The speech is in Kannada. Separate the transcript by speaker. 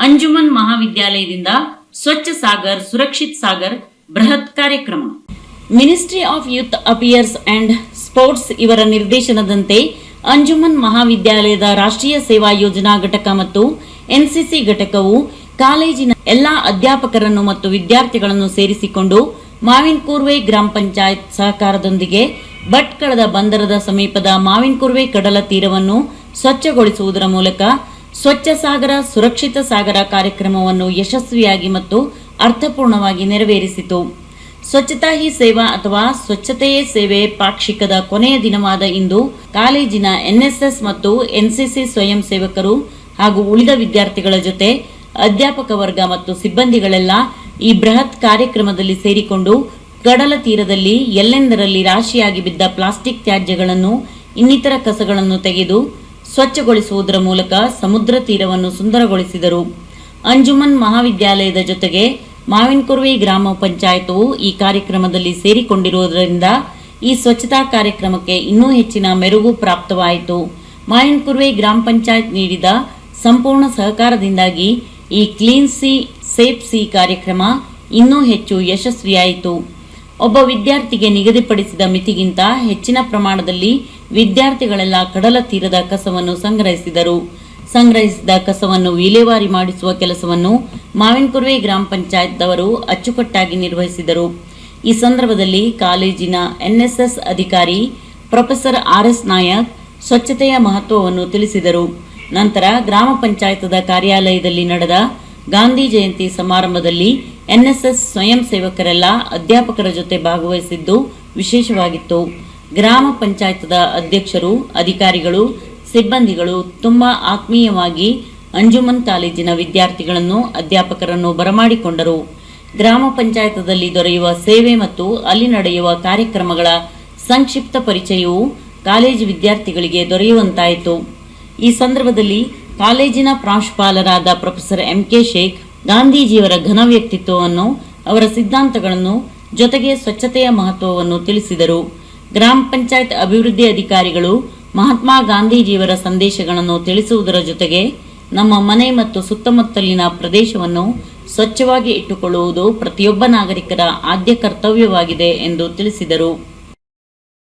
Speaker 1: ಅಂಜುಮನ್ ಮಹಾವಿದ್ಯಾಲಯದಿಂದ ಸ್ವಚ್ಛ ಸಾಗರ್, ಸುರಕ್ಷಿತ್ ಸಾಗರ್ ಬೃಹತ್ ಕಾರ್ಯಕ್ರಮ. Ministry of youth affairs and sports ಇವರ ನಿರ್ದೇಶನದಂತೆ ಅಂಜುಮನ್ ಮಹಾವಿದ್ಯಾಲಯದ ರಾಷ್ಟ್ರೀಯ ಸೇವಾ ಯೋಜನಾ ಘಟಕ ಮತ್ತು ಎನ್ಸಿಸಿ ಘಟಕವು ಕಾಲೇಜಿನ ಎಲ್ಲಾ ಅಧ್ಯಾಪಕರನ್ನು ಮತ್ತು ವಿದ್ಯಾರ್ಥಿಗಳನ್ನು ಸೇರಿಸಿಕೊಂಡು ಮಾವಿನಕೂರ್ವೆ ಗ್ರಾಮ ಪಂಚಾಯತ್ ಸಹಕಾರದೊಂದಿಗೆ ಭಟ್ಕಳದ ಬಂದರದ ಸಮೀಪದ ಮಾವಿನಕೂರ್ವೆ ಕಡಲ ತೀರವನ್ನು ಸ್ವಚ್ಛಗೊಳಿಸುವುದರ ಮೂಲಕ ಸ್ವಚ್ಛ ಸಾಗರ, ಸುರಕ್ಷಿತ ಸಾಗರ ಕಾರ್ಯಕ್ರಮವನ್ನು ಯಶಸ್ವಿಯಾಗಿ ಮತ್ತು ಅರ್ಥಪೂರ್ಣವಾಗಿ ನೆರವೇರಿಸಿತು. ಸ್ವಚ್ಛತಾ ಹಿ ಸೇವಾ ಅಥವಾ ಸ್ವಚ್ಛತೆಯೇ ಸೇವೆ ಪಾಕ್ಷಿಕದ ಕೊನೆಯ ದಿನವಾದ ಇಂದು ಕಾಲೇಜಿನ ಎನ್ಎಸ್ಎಸ್ ಮತ್ತು ಎನ್ಸಿಸಿ ಸ್ವಯಂ ಸೇವಕರು ಹಾಗೂ ಉಳಿದ ವಿದ್ಯಾರ್ಥಿಗಳ ಜೊತೆ ಅಧ್ಯಾಪಕ ವರ್ಗ ಮತ್ತು ಸಿಬ್ಬಂದಿಗಳೆಲ್ಲ ಈ ಬೃಹತ್ ಕಾರ್ಯಕ್ರಮದಲ್ಲಿ ಸೇರಿಕೊಂಡು ಕಡಲ ತೀರದಲ್ಲಿ ಎಲ್ಲೆಂದರಲ್ಲಿ ರಾಶಿಯಾಗಿ ಬಿದ್ದ ಪ್ಲಾಸ್ಟಿಕ್ ತ್ಯಾಜ್ಯಗಳನ್ನು ಇನ್ನಿತರ ಕಸಗಳನ್ನು ತೆಗೆದು ಸ್ವಚ್ಛಗೊಳಿಸುವುದರ ಮೂಲಕ ಸಮುದ್ರ ತೀರವನ್ನು ಸುಂದರಗೊಳಿಸಿದರು. ಅಂಜುಮನ್ ಮಹಾವಿದ್ಯಾಲಯದ ಜೊತೆಗೆ ಮಾವಿನಕುರ್ವಿ ಗ್ರಾಮ ಪಂಚಾಯತವು ಈ ಕಾರ್ಯಕ್ರಮದಲ್ಲಿ ಸೇರಿಕೊಂಡಿರುವುದರಿಂದ ಈ ಸ್ವಚ್ಛತಾ ಕಾರ್ಯಕ್ರಮಕ್ಕೆ ಇನ್ನೂ ಹೆಚ್ಚಿನ ಮೆರುಗು ಪ್ರಾಪ್ತವಾಯಿತು. ಮಾವಿನಕುರ್ವೆ ಗ್ರಾಮ ಪಂಚಾಯತ್ ನೀಡಿದ ಸಂಪೂರ್ಣ ಸಹಕಾರದಿಂದಾಗಿ ಈ ಕ್ಲೀನ್ ಸಿ, ಸೇಫ್ ಸಿ ಕಾರ್ಯಕ್ರಮ ಇನ್ನೂ ಹೆಚ್ಚು ಯಶಸ್ವಿಯಾಯಿತು. ಒಬ್ಬ ವಿದ್ಯಾರ್ಥಿಗೆ ನಿಗದಿಪಡಿಸಿದ ಮಿತಿಗಿಂತ ಹೆಚ್ಚಿನ ಪ್ರಮಾಣದಲ್ಲಿ ವಿದ್ಯಾರ್ಥಿಗಳೆಲ್ಲ ಕಡಲ ತೀರದ ಕಸವನ್ನು ಸಂಗ್ರಹಿಸಿದರು. ಸಂಗ್ರಹಿಸಿದ ಕಸವನ್ನು ವಿಲೇವಾರಿ ಮಾಡಿಸುವ ಕೆಲಸವನ್ನು ಮಾವಿನಕುರ್ವೆ ಗ್ರಾಮ ಪಂಚಾಯತ್ದವರು ಅಚ್ಚುಕಟ್ಟಾಗಿ ನಿರ್ವಹಿಸಿದರು. ಈ ಸಂದರ್ಭದಲ್ಲಿ ಕಾಲೇಜಿನ ಎನ್ಎಸ್ಎಸ್ ಅಧಿಕಾರಿ ಪ್ರೊಫೆಸರ್ ಆರ್ ಎಸ್ ನಾಯಕ್ ಸ್ವಚ್ಛತೆಯ ಮಹತ್ವವನ್ನು ತಿಳಿಸಿದರು. ನಂತರ ಗ್ರಾಮ ಪಂಚಾಯತದ ಕಾರ್ಯಾಲಯದಲ್ಲಿ ನಡೆದ ಗಾಂಧಿ ಜಯಂತಿ ಸಮಾರಂಭದಲ್ಲಿ ಎನ್ಎಸ್ಎಸ್ ಸ್ವಯಂ ಸೇವಕರೆಲ್ಲ ಅಧ್ಯಾಪಕರ ಜೊತೆ ಭಾಗವಹಿಸಿದ್ದು ವಿಶೇಷವಾಗಿತ್ತು. ಗ್ರಾಮ ಪಂಚಾಯತದ ಅಧ್ಯಕ್ಷರು, ಅಧಿಕಾರಿಗಳು, ಸಿಬ್ಬಂದಿಗಳು ತುಂಬಾ ಆತ್ಮೀಯವಾಗಿ ಅಂಜುಮನ್ ಕಾಲೇಜಿನ ವಿದ್ಯಾರ್ಥಿಗಳನ್ನು, ಅಧ್ಯಾಪಕರನ್ನು ಬರಮಾಡಿಕೊಂಡರು. ಗ್ರಾಮ ಪಂಚಾಯತದಲ್ಲಿ ದೊರೆಯುವ ಸೇವೆ ಮತ್ತು ಅಲ್ಲಿ ನಡೆಯುವ ಕಾರ್ಯಕ್ರಮಗಳ ಸಂಕ್ಷಿಪ್ತ ಪರಿಚಯವು ಕಾಲೇಜು ವಿದ್ಯಾರ್ಥಿಗಳಿಗೆ ದೊರೆಯುವಂತಾಯಿತು. ಈ ಸಂದರ್ಭದಲ್ಲಿ ಕಾಲೇಜಿನ ಪ್ರಾಂಶುಪಾಲರಾದ ಪ್ರೊಫೆಸರ್ ಎಂ ಕೆ ಶೇಖ್, ಗಾಂಧೀಜಿಯವರ ಘನ ವ್ಯಕ್ತಿತ್ವವನ್ನು, ಅವರ ಸಿದ್ಧಾಂತಗಳನ್ನು ಜೊತೆಗೆ ಸ್ವಚ್ಛತೆಯ ಮಹತ್ವವನ್ನು ತಿಳಿಸಿದರು. ಗ್ರಾಮ ಪಂಚಾಯತ್ ಅಭಿವೃದ್ಧಿ ಅಧಿಕಾರಿಗಳು ಮಹಾತ್ಮ ಗಾಂಧೀಜಿಯವರ ಸಂದೇಶಗಳನ್ನು ತಿಳಿಸುವುದರ ಜೊತೆಗೆ ನಮ್ಮ ಮನೆ ಮತ್ತು ಸುತ್ತಮುತ್ತಲಿನ ಪ್ರದೇಶವನ್ನು ಸ್ವಚ್ಛವಾಗಿ ಇಟ್ಟುಕೊಳ್ಳುವುದು ಪ್ರತಿಯೊಬ್ಬ ನಾಗರಿಕರ ಆದ್ಯ ಕರ್ತವ್ಯವಾಗಿದೆ ಎಂದು ತಿಳಿಸಿದರು.